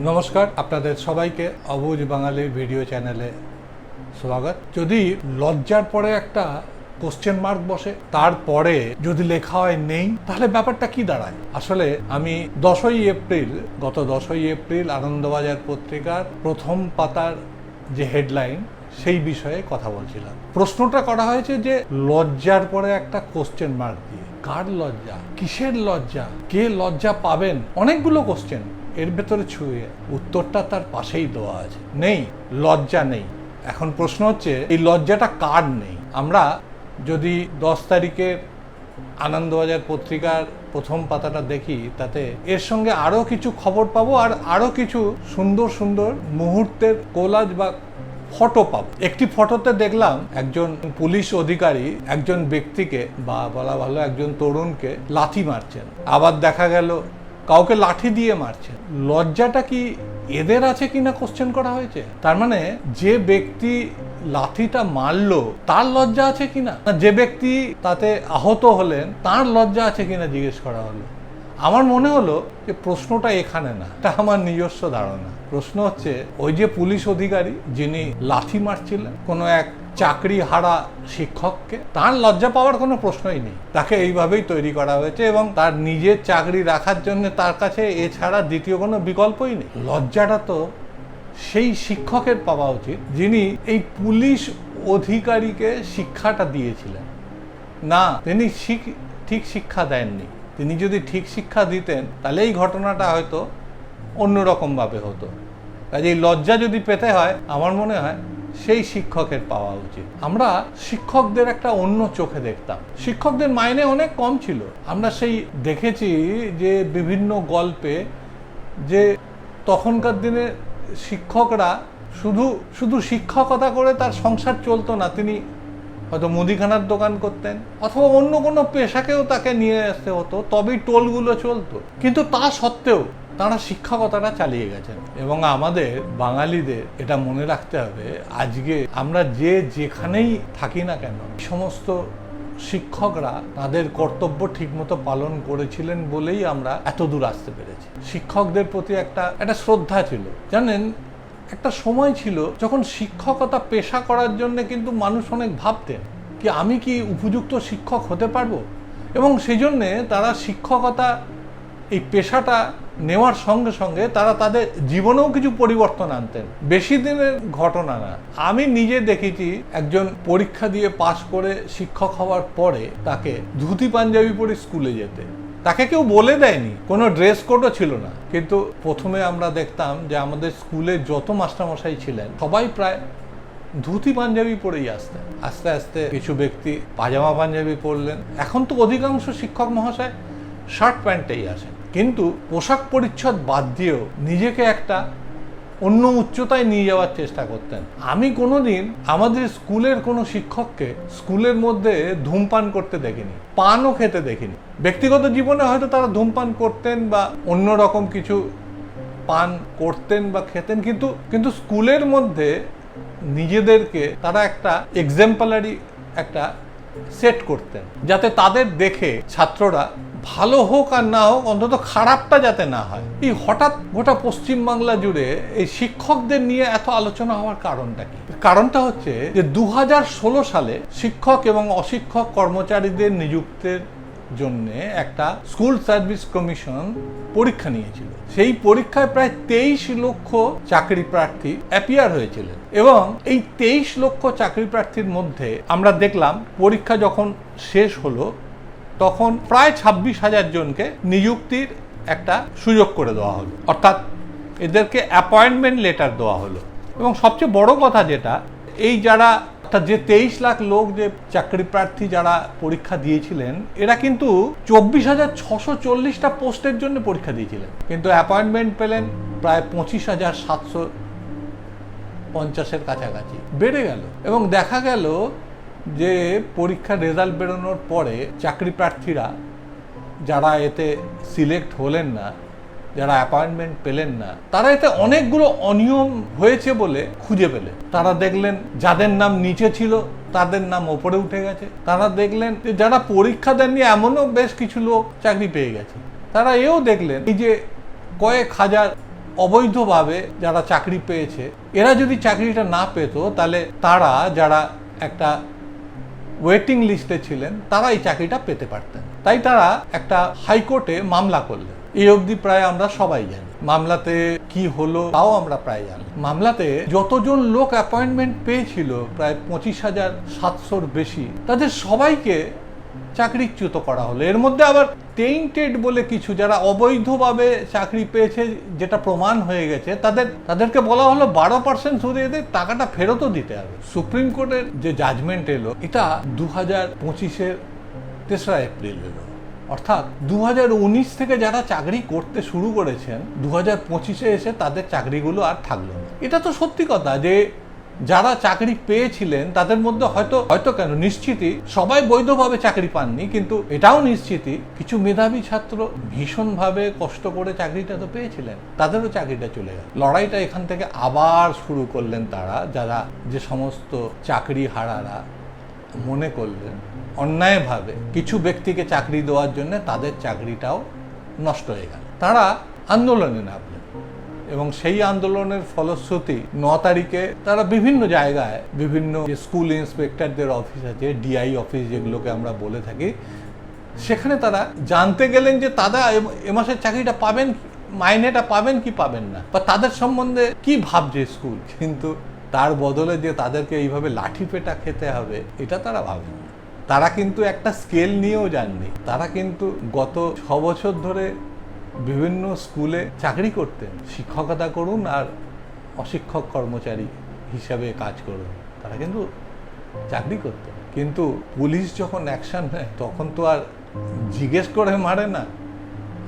নমস্কার, আপনাদের সবাইকে অবুজ বাঙালির ভিডিও চ্যানেলে স্বাগত। যদি লজ্জার পরে একটা কোশ্চেন মার্ক বসে, তারপরে যদি লেখা হয় নেই, তাহলে ব্যাপারটা কি দাঁড়ায়? আসলে আমি দশই এপ্রিল, গত দশই এপ্রিল আনন্দবাজার পত্রিকার প্রথম পাতার যে হেডলাইন সেই বিষয়ে কথা বলছিলাম। প্রশ্নটা করা হয়েছে যে লজ্জার পরে একটা কোশ্চেন মার্ক দিয়ে। কার লজ্জা? কিসের লজ্জা? কে লজ্জা পাবেন? অনেকগুলো কোশ্চেন এর ভেতরে ছুঁয়ে উত্তরটা তার পাশেই দেওয়া আছে। নেই, লজ্জা নেই। এখন প্রশ্ন হচ্ছে, এই লজ্জাটা কার নেই? আমরা যদি দশ তারিখের আনন্দবাজার পত্রিকার প্রথম পাতাটা দেখি, তাতে এর সঙ্গে আরও কিছু খবর পাবো আর আরও কিছু সুন্দর সুন্দর মুহূর্তের কোলাজ বা ফটো পাবো। একটি ফটোতে দেখলাম একজন পুলিশ অধিকারী একজন ব্যক্তিকে, বা বলা ভালো একজন তরুণকে লাথি মারছেন। আবার দেখা গেল কাউকে লাঠি দিয়ে মারছে। লজ্জাটা কি এদের আছে কিনা কোশ্চেন করা হয়েছে? তার মানে যে ব্যক্তি লাঠিটা মারলো, তার লজ্জা আছে কিনা? যে ব্যক্তি তাতে আহত হলেন, তার লজ্জা আছে কিনা জিজ্ঞেস করা হলো? আমার মনে হলো যে প্রশ্নটা এখানে না, এটা আমার নিজস্ব ধারণা। প্রশ্ন হচ্ছে, ওই যে পুলিশ অধিকারী যিনি লাঠি মারছিলেন, কোনো এক চাকরি হারা শিক্ষককে, তার লজ্জা পাওয়ার কোনো প্রশ্নই নেই। তাকে এইভাবেই তৈরি করা হয়েছে এবং তার নিজের চাকরি রাখার জন্য তার কাছে এছাড়া দ্বিতীয় কোনো বিকল্পই নেই। লজ্জাটা তো সেই শিক্ষকের পাওয়া উচিত, যিনি এই পুলিশ অধিকারীকে শিক্ষাটা দিয়েছিলেন। না, তিনি ঠিক শিক্ষা দেননি। তিনি যদি ঠিক শিক্ষা দিতেন তাহলে এই ঘটনাটা হয়তো অন্যরকমভাবে হতো। কাজে এই লজ্জা যদি পেতে হয়, আমার মনে হয় সেই শিক্ষকের পাওয়া উচিত। আমরা শিক্ষকদের একটা অন্য চোখে দেখতাম। শিক্ষকদের মাইনে অনেক কম ছিল। আমরা সেই দেখেছি যে বিভিন্ন গল্পে যে তখনকার দিনে শিক্ষকরা শুধু শুধু শিক্ষকতা করে তার সংসার চলতো না, তিনি হয়তো মুদিখানার দোকান করতেন, অথবা অন্য কোনো পেশাকেও তাকে নিয়ে আসতে হতো, তবেই টোলগুলো চলতো। কিন্তু তা সত্ত্বেও তারা শিক্ষকতাটা চালিয়ে গেছেন। এবং আমাদের বাঙালিদের এটা মনে রাখতে হবে, আজকে আমরা যে যেখানেই থাকি না কেন সমস্ত শিক্ষকরা তাদের কর্তব্য ঠিকমতো পালন করেছিলেন বলেই আমরা এত দূর আসতে পেরেছি। শিক্ষকদের প্রতি একটা একটা শ্রদ্ধা ছিল। জানেন একটা সময় ছিল যখন শিক্ষকতা পেশা করার জন্য কিন্তু মানুষ অনেক ভাবতেন কি আমি কি উপযুক্ত শিক্ষক হতে পারব? এবং সেই জন্যে তারা শিক্ষকতা, এই পেশাটা নেওয়ার সঙ্গে সঙ্গে তারা তাদের জীবনেও কিছু পরিবর্তন আনতেন। বেশি দিনের ঘটনা না। আমি নিজে দেখেছি একজন পরীক্ষা দিয়ে পাশ করে শিক্ষক হওয়ার পরে তাকে ধুতি পাঞ্জাবি পরে স্কুলে যেতে। তাকে কেউ বলে দেয়নি। কোনো ড্রেস কোডও ছিল না। কিন্তু প্রথমে আমরা দেখতাম যে আমাদের স্কুলে যত মাস্টারমশাই ছিলেন, সবাই প্রায় ধুতি পাঞ্জাবি পরেই আসতেন। আস্তে আস্তে কিছু ব্যক্তি পাজামা পাঞ্জাবি পরলেন। এখন তো অধিকাংশ শিক্ষক মহাশয় শার্ট প্যান্টেই আসেন। কিন্তু পোশাক পরিচ্ছদ বাদ দিয়েও নিজেকে একটা অন্য উচ্চতায় নিয়ে যাওয়ার চেষ্টা করতেন। আমি কোনোদিন আমাদের স্কুলের কোনো শিক্ষককে স্কুলের মধ্যে ধূমপান করতে দেখিনি, পানও খেতে দেখিনি। ব্যক্তিগত জীবনে হয়তো তারা ধূমপান করতেন বা অন্য রকম কিছু পান করতেন বা খেতেন, কিন্তু কিন্তু স্কুলের মধ্যে নিজেদেরকে তারা একটা এক্সাম্পলারি একটা সেট করতেন, যাতে তাদের দেখে ছাত্ররা ভালো হোক আর না হোক, অন্তত খারাপটা যাতে না হয়। এই হঠাৎ গোটা পশ্চিমবাংলা জুড়ে এই শিক্ষকদের নিয়ে এত আলোচনা হওয়ার কারণটা কি? কারণটা হচ্ছে যে দু হাজার ষোলো সালে শিক্ষক এবং অশিক্ষক কর্মচারীদের নিযুক্তের জন্য একটা স্কুল সার্ভিস কমিশন পরীক্ষা নিয়েছিল। সেই পরীক্ষায় প্রায় তেইশ লক্ষ চাকরি প্রার্থী অ্যাপিয়ার হয়েছিলেন এবং এই তেইশ লক্ষ চাকরি প্রার্থীর মধ্যে আমরা দেখলাম পরীক্ষা যখন শেষ হলো তখন প্রায় ছাব্বিশ হাজার জনকে নিযুক্তির একটা সুযোগ করে দেওয়া হলো। অর্থাৎ এদেরকে অ্যাপয়েন্টমেন্ট লেটার দেওয়া হলো। এবং সবচেয়ে বড় কথা যেটা, এই যারা, অর্থাৎ যে তেইশ লাখ লোক যে চাকরি প্রার্থী যারা পরীক্ষা দিয়েছিলেন, এরা কিন্তু চব্বিশ হাজার ছশো চল্লিশটা পোস্টের জন্য পরীক্ষা দিয়েছিলেন। কিন্তু অ্যাপয়েন্টমেন্ট পেলেন প্রায় পঁচিশ হাজার সাতশো পঞ্চাশের কাছাকাছি। বেড়ে গেল। এবং দেখা গেল যে পরীক্ষার রেজাল্ট বেরোনোর পরে চাকরি প্রার্থীরা যারা এতে সিলেক্ট হলেন না, যারা অ্যাপয়েন্টমেন্ট পেলেন না, তারা এতে অনেকগুলো অনিয়ম হয়েছে বলে খুঁজে পেলে তারা দেখলেন যাদের নাম নিচে ছিল, তাদের নাম ওপরে উঠে গেছে। তারা দেখলেন যে যারা পরীক্ষা দেননি, এমনও বেশ কিছু লোক চাকরি পেয়ে গেছে। তারা এও দেখলেন এই যে কয়েক হাজার অবৈধভাবে যারা চাকরি পেয়েছে, এরা যদি চাকরিটা না পেত, তাহলে তারা যারা একটা ওয়েটিং লিস্টে ছিলেন, তারা এই চাকরিটা পেতে পারতেন। তাই তারা একটা হাইকোর্টে মামলা করলেন। এই অবধি প্রায় আমরা সবাই জানি। মামলাতে কি হলো, তাও আমরা প্রায় জানি। মামলাতে যতজন লোক অ্যাপয়েন্টমেন্ট পেয়েছিল, প্রায় পঁচিশ হাজার সাতশোর বেশি, তাদের সবাইকে চাকরিচ্যুত করা হলো। এর মধ্যে আবার টেইন্টেড বলে কিছু যারা অবৈধভাবে চাকরি পেয়েছে, যেটা প্রমাণ হয়ে গেছে, তাদের, তাদেরকে বলা হলো বারো পার্সেন্ট সুদে এদের টাকাটা ফেরতও দিতে হবে। সুপ্রিম কোর্টের যে জাজমেন্ট এলো, এটা দু হাজার পঁচিশের তেসরা এপ্রিল এলো। অর্থাৎ দু হাজার উনিশ থেকে যারা চাকরি করতে শুরু করেছেন দু হাজার পঁচিশে এসে তাদের চাকরিগুলো আর থাকল না। এটা তো সত্যি কথা যে যারা চাকরি পেয়েছিলেন, তাদের মধ্যে হয়তো হয়তো কেন, নিশ্চিতই সবাই বৈধভাবে চাকরি পাননি, কিন্তু এটাও নিশ্চিতই কিছু মেধাবী ছাত্র ভীষণভাবে কষ্ট করে চাকরিটা তো পেয়েছিলেন, তাদেরও চাকরিটা চলে গেল। লড়াইটা এখান থেকে আবার শুরু করলেন তারা, যারা যে সমস্ত চাকরি হারারা মনে করলেন, অন্যায়ভাবে কিছু ব্যক্তিকে চাকরি দেওয়ার জন্য তাদের চাকরিটাও নষ্ট হয়ে গেল। তারা আন্দোলনে নামলেন। এবং সেই আন্দোলনের ফলশ্রুতি ন তারিখে তারা বিভিন্ন জায়গায় বিভিন্ন যে স্কুল ইন্সপেক্টরদের অফিস আছে ডিআই অফিস যেগুলোকে আমরা বলে থাকি, সেখানে তারা জানতে গেলেন যে তারা এ- মাসের চাকরিটা পাবেন মাইনেটা পাবেন কি পাবেন না। বা তাদের সম্বন্ধে কি ভাবছে স্কুল? কিন্তু তার বদলে যে তাদেরকে এইভাবে লাঠি পেটা খেতে হবে, এটা তারা ভাবেন। তারা কিন্তু একটা স্কেল নিয়েও যাননি। তারা কিন্তু গত ছ বছর ধরে বিভিন্ন স্কুলে চাকরি করতেন। শিক্ষকতা করুন আর অশিক্ষক কর্মচারী হিসাবে কাজ করুন। তারা কিন্তু চাকরি করতেন। কিন্তু পুলিশ যখন অ্যাকশন নেয়, তখন তো আর জিজ্ঞেস করে মারে না।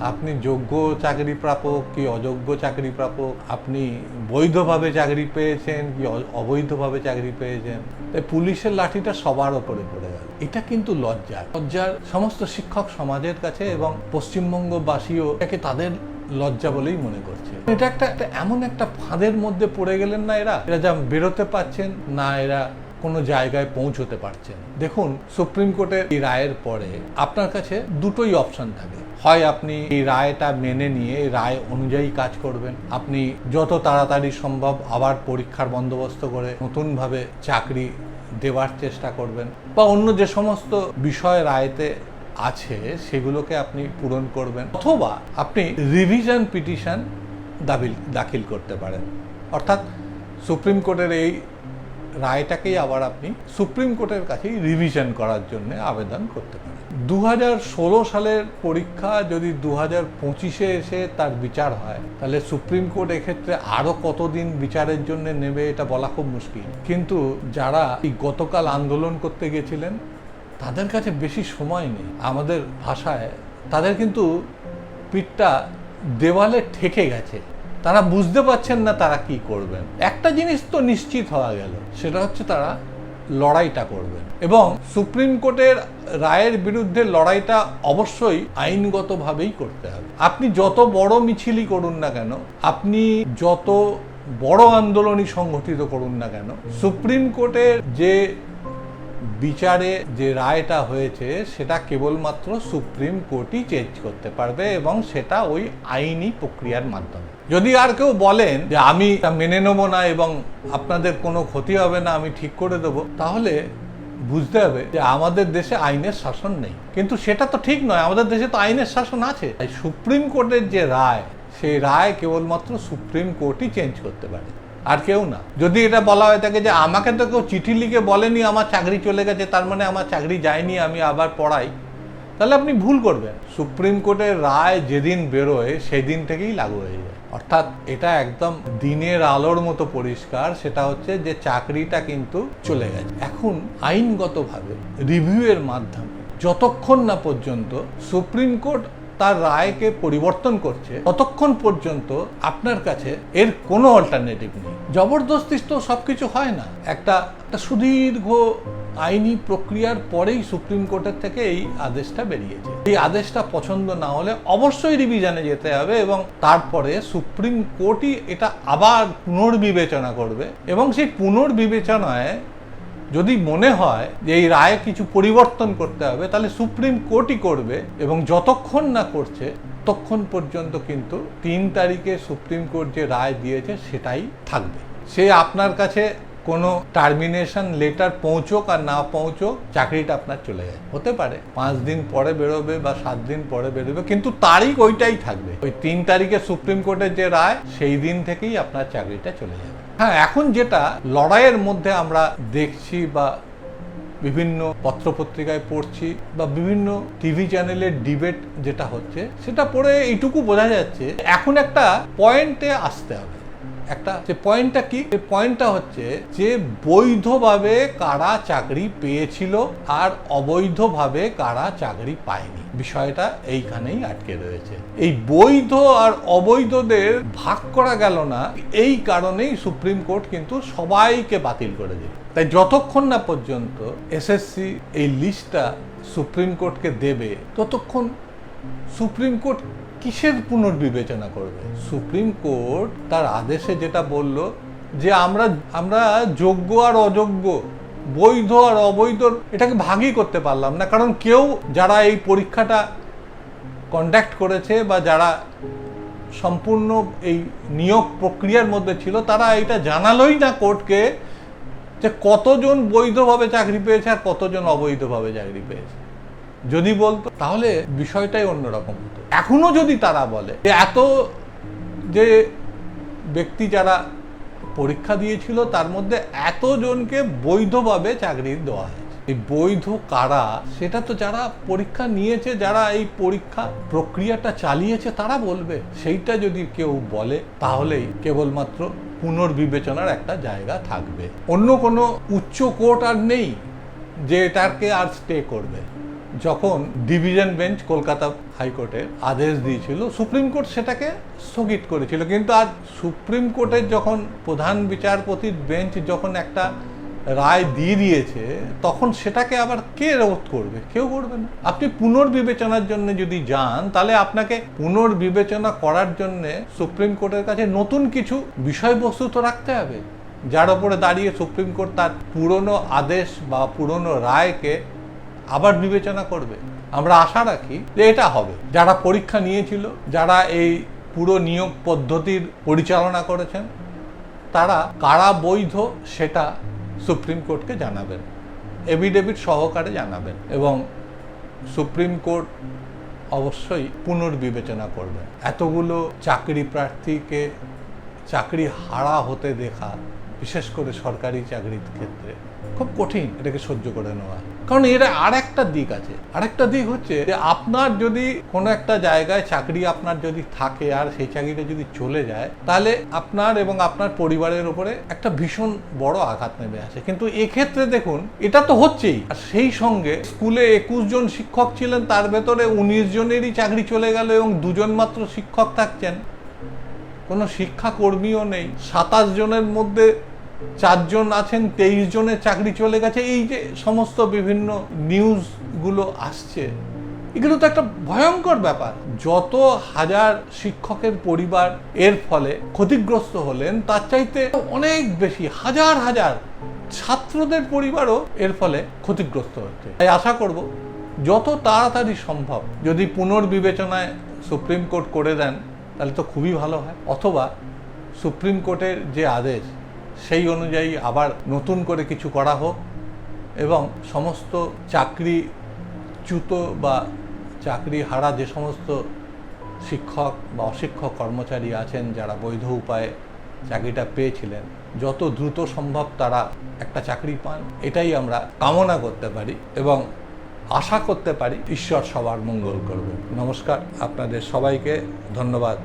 আপনি যোগ্য চাকরি প্রাপক কি অযোগ্য চাকরি প্রাপক? আপনি বৈধভাবে চাকরি পেয়েছেন কি অবৈধভাবে চাকরি পেয়েছেন? তাই পুলিশের লাঠিটা সবার ওপরে পড়ে গেল। এটা কিন্তু লজ্জা লজ্জার সমস্ত শিক্ষক সমাজের কাছে এবং পশ্চিমবঙ্গবাসীও একে তাদের লজ্জা বলেই মনে করছে। এটা একটা এমন একটা ফাঁদের মধ্যে পড়ে গেলেন না এরা? এরা যা বেরোতে পারছেন, না এরা কোনো জায়গায় পৌঁছতে পারছেন দেখুন, সুপ্রিম কোর্টের এই রায়ের পরে আপনার কাছে দুটোই অপশন থাকে। হয় আপনি এই রায়টা মেনে নিয়ে রায় অনুযায়ী কাজ করবেন, আপনি যত তাড়াতাড়ি সম্ভব আবার পরীক্ষার বন্দোবস্ত করে নতুনভাবে চাকরি দেওয়ার চেষ্টা করবেন। বা অন্য যে সমস্ত বিষয় রায়তে আছে, সেগুলোকে আপনি পূরণ করবেন, অথবা আপনি রিভিশন পিটিশন দাবিল দাখিল করতে পারেন। অর্থাৎ সুপ্রিম কোর্টের এই রায়টাকেই আবার আপনি সুপ্রিম কোর্টের কাছেই রিভিশন করার জন্য আবেদন করতে পারেন। দু হাজার ষোলো সালের পরীক্ষা যদি দু হাজার পঁচিশে এসে তার বিচার হয়, তাহলে সুপ্রিম কোর্ট এক্ষেত্রে আরও কতদিন বিচারের জন্য নেবে এটা বলা খুব মুশকিল। কিন্তু যারা এই গতকাল আন্দোলন করতে গেছিলেন, তাদের কাছে বেশি সময় নেই। আমাদের ভাষায় তাদের কিন্তু পিঠটা দেওয়ালে ঠেকে গেছে। তারা বুঝতে পারছেন না তারা কি করবেন। একটা জিনিস তো নিশ্চিত হওয়া গেল, সেটা হচ্ছে তারা লড়াইটা করবেন। এবং সুপ্রিম কোর্টের রায়ের বিরুদ্ধে লড়াইটা অবশ্যই আইনগতভাবেই করতে হবে। আপনি যত বড় মিছিলই করুন না কেন, আপনি যত বড় আন্দোলনই সংগঠিত করুন না কেন, সুপ্রিম কোর্টের যে বিচারে যে রায়টা হয়েছে, সেটা কেবলমাত্র সুপ্রিম কোর্টই চেঞ্জ করতে পারবে এবং সেটা ওই আইনি প্রক্রিয়ার মাধ্যমে। যদি আর কেউ বলেন যে আমি মেনে নেব না এবং আপনাদের কোনো ক্ষতি হবে না, আমি ঠিক করে দেবো, তাহলে বুঝতে হবে যে আমাদের দেশে আইনের শাসন নেই। কিন্তু সেটা তো ঠিক নয়, আমাদের দেশে তো আইনের শাসন আছে। তাই সুপ্রিম কোর্টের যে রায়, সেই রায় কেবলমাত্র সুপ্রিম কোর্টই চেঞ্জ করতে পারে। আর কেউ না। যদি এটা বলা হয়ে থাকে যে আমাকে তো কেউ চিঠি লিখে বলেনি, আমার চাকরি চলে গেছে, তার মানে আমার চাকরি যায়নি, আমি আবার পড়াই। তাহলে আপনি ভুল করবেন। সুপ্রিম কোর্টের রায় যেদিন বেরোয়, সেদিন থেকেই লাগু হয়ে যায়। অর্থাৎ এটা একদম দিনের আলোর মতো পরিষ্কার, সেটা হচ্ছে যে চাকরিটা কিন্তু চলে গেছে। এখন আইনগতভাবে রিভিউয়ের মাধ্যমে যতক্ষণ না পর্যন্ত সুপ্রিম কোর্ট তার রায়কে পরিবর্তন করছে, ততক্ষণ পর্যন্ত আপনার কাছে এর কোনো অল্টারনেটিভ নেই। জবরদস্তি তো সবকিছু হয় না। একটা একটা সুদীর্ঘ আইনি প্রক্রিয়ার পরেই সুপ্রিম কোর্টের থেকে এই আদেশটা বেরিয়েছে। এই আদেশটা পছন্দ না হলে অবশ্যই রিভিশনে যেতে হবে এবং তারপরে সুপ্রিম কোর্টই এটা আবার পুনর্বিবেচনা করবে এবং সেই পুনর্বিবেচনায় যদি মনে হয় যে এই রায়ে কিছু পরিবর্তন করতে হবে, তাহলে সুপ্রিম কোর্টই করবে এবং যতক্ষণ না করছে, ততক্ষণ পর্যন্ত কিন্তু তিন তারিখে সুপ্রিম কোর্ট যে রায় দিয়েছে সেটাই থাকবে। সে আপনার কাছে কোনো টার্মিনেশন লেটার পৌঁছোক আর না পৌঁছোক, চাকরিটা আপনার চলে যায়। হতে পারে, পাঁচ দিন পরে বেরোবে বা সাত দিন পরে বেরোবে, কিন্তু তারিখ ওইটাই থাকবে। ওই তিন তারিখে সুপ্রিম কোর্টের যে রায়, সেই দিন থেকেই আপনার চাকরিটা চলে যাবে। হ্যাঁ এখন যেটা লড়াইয়ের মধ্যে আমরা দেখছি বা বিভিন্ন পত্রপত্রিকায় পড়ছি বা বিভিন্ন টিভি চ্যানেলের ডিবেট যেটা হচ্ছে, সেটা পড়ে এইটুকু বোঝা যাচ্ছে, এখন একটা পয়েন্টে আসতে হবে। একটা, যে পয়েন্টটা কি? পয়েন্টটা হচ্ছে যে বৈধভাবে কারা চাকরি পেয়েছিল আর অবৈধভাবে কারা চাকরি পায়নি। বিষয়টা এইখানেই আটকে রয়েছে। এই বৈধ আর অবৈধদের ভাগ করা গেল না, এই কারণেই সুপ্রিম কোর্ট কিন্তু সবাইকে বাতিল করে দিল। তাই যতক্ষণ না পর্যন্ত এসএসসি এই লিস্টটা সুপ্রিম কোর্টকে দেবে, ততক্ষণ সুপ্রিম কোর্ট কিসের পুনর্বিবেচনা করবে? সুপ্রিম কোর্ট তার আদেশে যেটা বলল, যে আমরা আমরা যোগ্য আর অযোগ্য, বৈধ আর অবৈধ, এটাকে ভাগই করতে পারলাম না। কারণ কেউ, যারা এই পরীক্ষাটা কন্ডাক্ট করেছে বা যারা সম্পূর্ণ এই নিয়োগ প্রক্রিয়ার মধ্যে ছিল, তারা এটা জানালোই না কোর্টকে যে কতজন বৈধভাবে চাকরি পেয়েছে আর কতজন অবৈধভাবে চাকরি পেয়েছে। যদি বলতো, তাহলে বিষয়টাই অন্যরকম হতো। এখনও যদি তারা বলে যে এত যে ব্যক্তি যারা পরীক্ষা দিয়েছিল, তার মধ্যে এতজনকে বৈধভাবে চাকরি দেওয়া হয়েছে। এই বৈধ কারা, সেটা তো যারা পরীক্ষা নিয়েছে, যারা এই পরীক্ষা প্রক্রিয়াটা চালিয়েছে, তারা বলবে। সেইটা যদি কেউ বলে, তাহলেই কেবলমাত্র পুনর্বিবেচনার একটা জায়গা থাকবে। অন্য কোনো উচ্চ কোর্ট আর নেই যে এটাকে আর স্টে করবে। যখন ডিভিশন বেঞ্চ কলকাতা হাইকোর্টের আদেশ দিয়েছিল, সুপ্রিম কোর্ট সেটাকে স্থগিত করেছিল। কিন্তু আজ সুপ্রিম কোর্টের যখন প্রধান বিচারপতির বেঞ্চ যখন একটা রায় দিয়ে দিয়েছে, তখন সেটাকে আবার কে রোধ করবে? কেউ করবে না। আপনি পুনর্বিবেচনার জন্য যদি যান, তাহলে আপনাকে পুনর্বিবেচনা করার জন্য সুপ্রিম কোর্টের কাছে নতুন কিছু বিষয়বস্তু তো রাখতে হবে। যার ওপরে দাঁড়িয়ে সুপ্রিম কোর্ট তার পুরনো আদেশ বা পুরনো রায়কে আবার বিবেচনা করবে। আমরা আশা রাখি যে এটা হবে। যারা পরীক্ষা নিয়েছিল, যারা এই পুরো নিয়োগ পদ্ধতির পরিচালনা করেছেন, তারা কারা বৈধ সেটা সুপ্রিম কোর্টকে জানাবেন। এভিডেভিট সহকারে জানাবেন এবং সুপ্রিম কোর্ট অবশ্যই পুনর্বিবেচনা করবে এতগুলো চাকরি প্রার্থীকে চাকরি হারা হতে দেখা, বিশেষ করে সরকারি চাকরির ক্ষেত্রে। খুব কঠিন এটাকে সহ্য করে নেওয়া। কারণ এর আর একটা দিক আছে। আরেকটা দিক হচ্ছে যে আপনার যদি কোনো একটা জায়গায় চাকরি আপনার যদি থাকে আর সেই চাকরিটা যদি চলে যায়, তাহলে আপনার এবং আপনার পরিবারের উপরে একটা ভীষণ বড় আঘাত নেমে আসে। কিন্তু এক্ষেত্রে দেখুন, এটা তো হচ্ছেই। আর সেই সঙ্গে স্কুলে একুশ জন শিক্ষক ছিলেন, তার ভেতরে উনিশ জনেরই চাকরি চলে গেল এবং দুজন মাত্র শিক্ষক থাকছেন। কোনো শিক্ষাকর্মীও নেই। সাতাশ জনের মধ্যে চারজন আছেন, তেইশ জনের চাকরি চলে গেছে, এই যে সমস্ত বিভিন্ন নিউজগুলো আসছে, এগুলো তো একটা ভয়ঙ্কর ব্যাপার। যত হাজার শিক্ষকের পরিবার এর ফলে ক্ষতিগ্রস্ত হলেন, তার চাইতে অনেক বেশি, হাজার হাজার ছাত্রদের পরিবারও এর ফলে ক্ষতিগ্রস্ত হচ্ছে। তাই আশা করব, যত তাড়াতাড়ি সম্ভব, যদি পুনর্বিবেচনায় সুপ্রিম কোর্ট করে দেন, তাহলে তো খুবই ভালো হয়। অথবা সুপ্রিম কোর্টের যে আদেশ সেই অনুযায়ী আবার নতুন করে কিছু করা হোক এবং সমস্ত চাকরি চ্যুত বা চাকরি হারা যে সমস্ত শিক্ষক বা অশিক্ষক কর্মচারী আছেন যারা বৈধ উপায়ে চাকরিটা পেয়েছিলেন, যত দ্রুত সম্ভব তারা একটা চাকরি পান, এটাই আমরা কামনা করতে পারি এবং আশা করতে পারি ঈশ্বর সবার মঙ্গল করবে। নমস্কার, আপনাদের সবাইকে ধন্যবাদ।